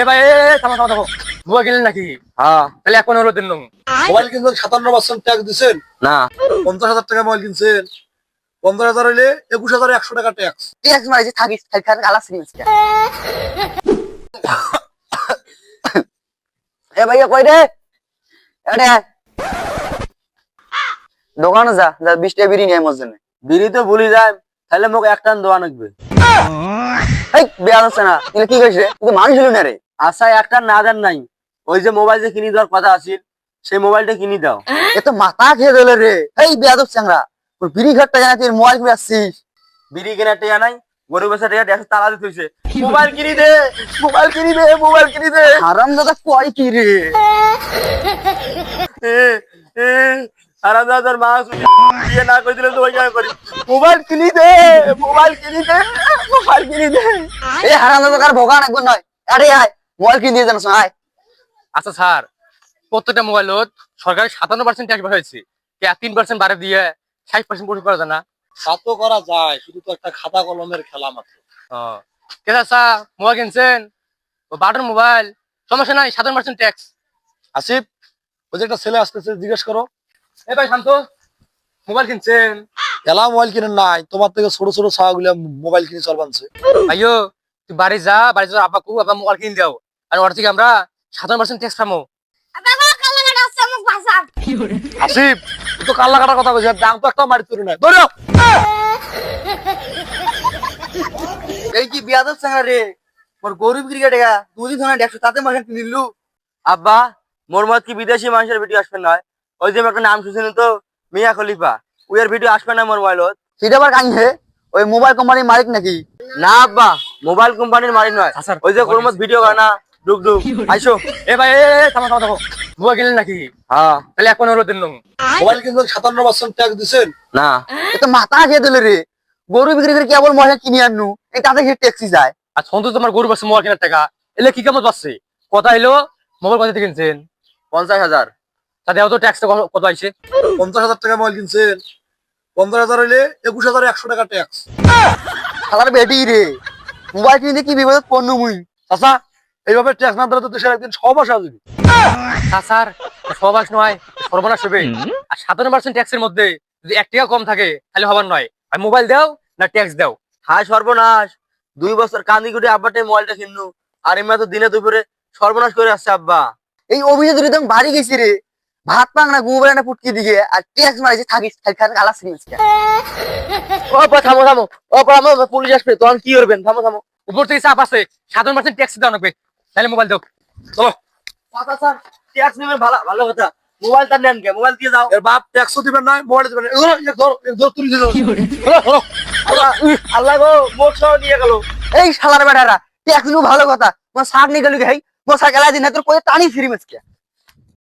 এ ভাই এ এ, থামো থামো থামো। বুয়া গেলেন নাকি? হ্যাঁ। তাহলে দিন মোবাইল কিনছেন সাতান্ন পার্সেন্ট ট্যাক্স দিচ্ছেন না। পঞ্চাশ হাজার টাকা মোবাইল কিনছেন। পঞ্চাশ হাজার হইলে একুশ হাজার একশো টাকা ট্যাক্স। ট্যাক্স মারিছে থাকিস খালি খালি আলাস নিস কে? এ ভাইয়া কই রে? এডে দোকানে যা যা বিশ টাকা বিড়ি নিয়ে আমার জন্য। বিড়ি তো ভুলি যায় তাহলে মোক এক টান দোয়া লাগবে এই বেয়া হচ্ছে না কি কইছে? তুই মানুষ হলো না রে। আচ্ছা একটা না দেন নাই। ওই যে মোবাইল যে কিনি দেওয়ার কথা আছিল সেই মোবাইলটা কিনি দাও। এ তো মাথা খেয়ে দিল রে। এই বেয়াদব চাংরা তোর বিড়ি ঘাটটা জানা তুই মোবাইল কিনে আসছিস। বিড়ি কেনার টেয়া নাই গরু বেচা টেয়া দেড়শো তালা দিতে হয়েছে মোবাইল কিনি দে মোবাইল কিনি দে মোবাইল কিনি দে। হারাম দাদা কয় কি রে হারাম দাদার মা বিয়ে না করে দিলে তো ওই করি। মোবাইল কিনি দে মোবাইল কিনি দে মোবাইল কিনি দে। এই হারাম দাদা কার ভোগান একবার নয়। আরে আয়। মোবাইল কিনি দিয়ে জানাস আয় আচ্ছা স্যার প্রত্যেকটা মোবাইলত সরকার সাতান্ন পার্সেন্ট ট্যাক্স কে তিন পার্সেন্ট বাড়ে দিয়ে ষাট পার্সেন্ট পরিশোধ করা যায় না। তা তো করা যায় শুধু তো একটা খাতা কলমের খেলা মাত্র। স্যার মোবাইল কিনছেন? ও বাটন মোবাইল সমস্যা নাই সাতান্ন পার্সেন্ট ট্যাক্স। আসিফ ওই যে একটা ছেলে আসতেছে জিজ্ঞেস করো। এ ভাই শান্ত। মোবাইল কিনছেন? এলা মোবাইল কিনে নাই তোমার থেকে ছোট ছোট ছাগুলা মোবাইল কিনে চলবানছে ভাইও তুই বাড়ি যা বাড়ি যা আব্বা কু আব্বা মোবাইল কিনে দাও। আর ওর থেকে আমরা সাতান্ন পার্সেন্ট ট্যাক্স পাবো। আসিফ তো কাল্লা কাটার কথা দাম তো একটা মারি তুলি নাই। ধরো। এই কি বিয়াদব রে? মোর গরিব ক্রিকেট গা দুদিন ধরে দেখছ তাতে নিলু আব্বা মোর মত কি বিদেশি মানুষের ভিডিও আসবে না। ওই যে একটা নাম শুনছেন তো মিয়া খলিফা। উইয়ার ভিডিও আসবে না মোর মোবাইলত। সেটা আবার হে? ওই মোবাইল কোম্পানির মালিক নাকি? না আব্বা মোবাইল কোম্পানির মালিক নয়। আচ্ছা, ওই যে কোন ভিডিও করে না ডুক ডুক আইসো। এ ভাই এ থামো থামো থামো। মোবাইল কিনলেন নাকি? হ্যাঁ। তাহলে এখন হলো দিন মোবাইল কিনছেন সাতান্ন পার্সেন্ট ট্যাক্স দিচ্ছেন না। এ তো মাথা খেয়ে দিল রে। গরু বিক্রি করে কেবল মশলা কিনে আনু এই তাতে খেয়ে ট্যাক্সি যায়? আর সন্তু তোমার গরু পাচ্ছে মোবাইল কেনার টাকা। এলে কি কেমন পাচ্ছে কথা এলো মোবাইল কত থেকে কিনছেন? পঞ্চাশ হাজার। তা দেওয়া তো ট্যাক্স কত আইছে? পঞ্চাশ হাজার টাকা মোবাইল কিনছেন। পঞ্চাশ হাজার হইলে একুশ হাজার একশো টাকা ট্যাক্স খালার বেটি রে। মোবাইল কিনে কি বিপদ পণ্য মুই? চাচা এইভাবে ট্যাক্স না দিলে তো দেশের একদিন সব আসা যাবে। স্যার সবাস নয় সর্বনাশ হবে। আর সাতান্ন পার্সেন্ট ট্যাক্সের মধ্যে যদি এক টাকা কম থাকে তাহলে হবার নয়। আর মোবাইল দাও না ট্যাক্স দাও। হায় সর্বনাশ দুই বছর কান্দি কুটি আব্বাটে মোবাইলটা কিনলু। আর এমনি তো দিনে দুপুরে সর্বনাশ করে আসছে আব্বা। এই অভিযোগ একদম বাড়ি গেছি রে। ভাত পাং না গুবরে না পুটকি দিকে আর ট্যাক্স মারিছে থাকিস আলাস ও পা থামো থামো। ও পা পুলিশ আসবে তখন কি করবেন? থামো থামো। উপর থেকে চাপ আছে। সাতান্ন পার্সেন্ট ট্যাক্স দেওয়া লাগবে তাহলে মোবাইল দাও। চলো। কথা স্যার ট্যাক্স নেবেন ভালো ভালো কথা। মোবাইলটা নেন কে মোবাইল দিয়ে যাও। এর বাপ ট্যাক্সও দিবেন না মোবাইল দিবেন। আল্লাহ গো মোট সহ নিয়ে গেল। এই শালার বেটারা ট্যাক্স ভালো কথা। মোর সার নিয়ে গেল গে ভাই সার গেলা দিন তোর কই টানি ফিরি মেসকে